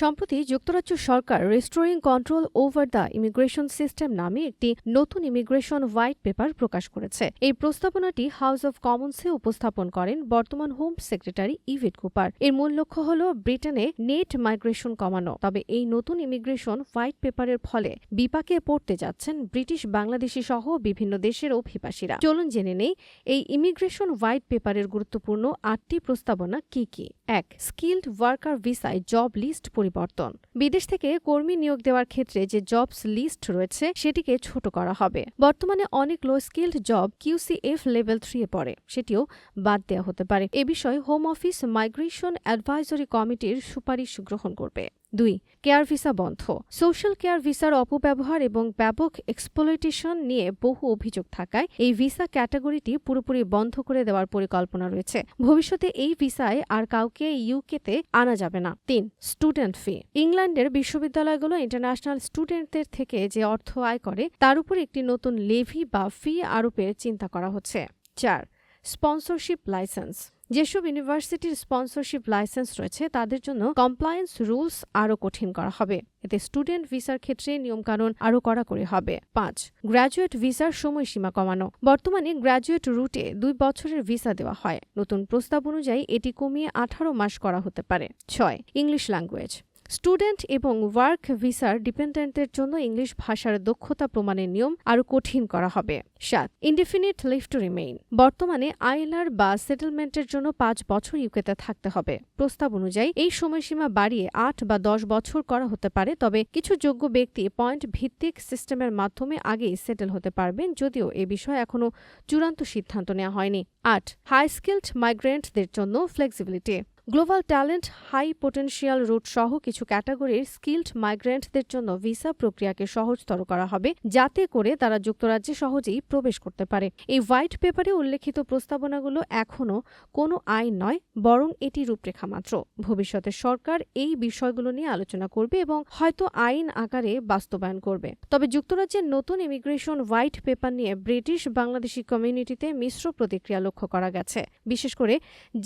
সম্প্রতি যুক্তরাজ্য সরকার restoring control over the immigration system নামে একটি নতুন ইমিগ্রেশন হোয়াইট পেপার প্রকাশ করেছে। এই প্রস্তাবনাটি হাউস অব কমন্সে উপস্থাপন করেন বর্তমান হোম সেক্রেটারি ইভিড কুপার। এর মূল লক্ষ্য হল ব্রিটেনে নেট মাইগ্রেশন কমানো। তবে এই নতুন ইমিগ্রেশন হোয়াইট পেপারের ফলে বিপাকে পড়তে যাচ্ছেন ব্রিটিশ বাংলাদেশি সহ বিভিন্ন দেশের অভিবাসীরা। চলুন জেনে নেই, এই ইমিগ্রেশন হোয়াইট পেপারের গুরুত্বপূর্ণ আটটি প্রস্তাবনা কি কি? এক স্কিল্ড ওয়ার্কার ভিসায় জব লিস্ট পরিবর্তন। বিদেশ থেকে কর্মী নিয়োগ দেওয়ার ক্ষেত্রে যে জবস লিস্ট রয়েছে, সেটিকে ছোট করা হবে। বর্তমানে অনেক low skilled job QCF level three এ পড়ে, সেটিও বাদ দেওয়া হতে পারে। এ বিষয়ে হোম অফিস মাইগ্রেশন অ্যাডভাইজরি কমিটির সুপারিশ গ্রহণ করবে। দুই, কেয়ার ভিসা বন্ধ। সোশ্যাল কেয়ার ভিসার অপব্যবহার এবং ব্যাপক এক্সপ্লোইটেশন নিয়ে বহু অভিযোগ থাকায় এই ভিসা ক্যাটাগরিটি পুরোপুরি বন্ধ করে দেওয়ার পরিকল্পনা রয়েছে। ভবিষ্যতে এই ভিসায় আর কাউকে ইউকেতে আনা যাবে না। তিন স্টুডেন্ট ফি ইংল্যান্ডের বিশ্ববিদ্যালয়গুলো ইন্টারন্যাশনাল স্টুডেন্টদের থেকে যে অর্থ আয় করে, তার উপর একটি নতুন লেভি বা ফি আরোপের চিন্তা করা হচ্ছে। চার স্পন্সরশিপ লাইসেন্স যেসব ইউনিভার্সিটির স্পন্সরশিপ লাইসেন্স রয়েছে, তাদের জন্য কমপ্লায়েন্স রুলস আরও কঠিন করা হবে। এতে স্টুডেন্ট ভিসার ক্ষেত্রে নিয়মকানুন আরও কড়াকড়ি হবে। পাঁচ গ্র্যাজুয়েট ভিসার সময়সীমা কমানো। বর্তমানে গ্র্যাজুয়েট রুটে দুই বছরের ভিসা দেওয়া হয়। নতুন প্রস্তাব অনুযায়ী এটি কমিয়ে আঠারো মাস করা হতে পারে। ছয় ইংলিশ ল্যাঙ্গুয়েজ স্টুডেন্ট এবং ওয়ার্ক ভিসার ডিপেন্ডেন্টের জন্য ইংলিশ ভাষার দক্ষতা প্রমাণের নিয়ম আরও কঠিন করা হবে। সাত ইনডিফিনিট লিভ টু রিমেইন বর্তমানে আইএলআর বা সেটেলমেন্টের জন্য পাঁচ বছর ইউকেতে থাকতে হবে। প্রস্তাব অনুযায়ী এই সময়সীমা বাড়িয়ে আট বা দশ বছর করা হতে পারে, তবে কিছু যোগ্য ব্যক্তি পয়েন্ট ভিত্তিক সিস্টেমের মাধ্যমে আগেই সেটেল হতে পারবেন, যদিও এ বিষয়ে এখনও চূড়ান্ত সিদ্ধান্ত নেওয়া হয়নি। আট হাই স্কিল্ড মাইগ্রেন্টদের জন্য flexibility global talent, high potential route সহ কিছু ক্যাটাগরির স্কিল্ড মাইগ্রেন্টদের জন্য ভিসা প্রক্রিয়াকে সহজতর করা হবে, যাতে করে তারা যুক্তরাজ্যে সহজেই প্রবেশ করতে পারে। এই হোয়াইট পেপারে উল্লেখিত প্রস্তাবনাগুলো এখনও কোনো আইন নয়, বরং এটি রূপরেখা মাত্র। ভবিষ্যতে সরকার এই বিষয়গুলো নিয়ে আলোচনা করবে এবং হয়তো আইন আকারে বাস্তবায়ন করবে। তবে যুক্তরাজ্যের নতুন ইমিগ্রেশন হোয়াইট পেপার নিয়ে ব্রিটিশ বাংলাদেশি কমিউনিটিতে মিশ্র প্রতিক্রিয়া লক্ষ্য করা গেছে। বিশেষ করে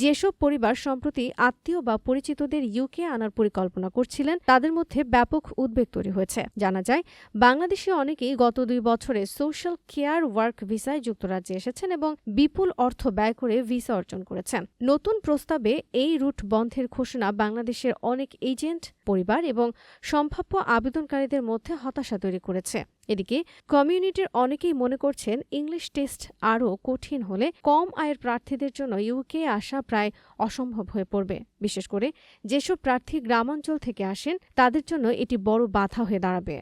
যেসব পরিবার সম্প্রতি আত্মীয় বা পরিচিতদের ইউকে আনার পরিকল্পনা করছিলেন। তাদের মধ্যে ব্যাপক উদ্বেগ তৈরি হয়েছে। জানা যায়, বাংলাদেশে অনেকেই গত দুই বছরে সোশ্যাল কেয়ার ওয়ার্ক ভিসায় যুক্তরাজ্যে এসেছেন এবং বিপুল অর্থ ব্যয় করে ভিসা অর্জন করেছেন। নতুন প্রস্তাবে এই রুট বন্ধের ঘোষণা বাংলাদেশের অনেক এজেন্ট পরিবার এবং সম্ভাব্য আবেদনকারীদের মধ্যে হতাশা তৈরি করেছে। এদিকে কমিউনিটির অনেকেই মনে করছেন ইংলিশ টেস্ট আরও কঠিন হলে কম আয়ের প্রার্থীদের জন্য ইউকে আসা প্রায় অসম্ভব হয়ে পড়বে। বিশেষ করে যেসব প্রার্থী গ্রামাঞ্চল থেকে আসেন, তাদের জন্য এটি বড় বাধা হয়ে দাঁড়াবে।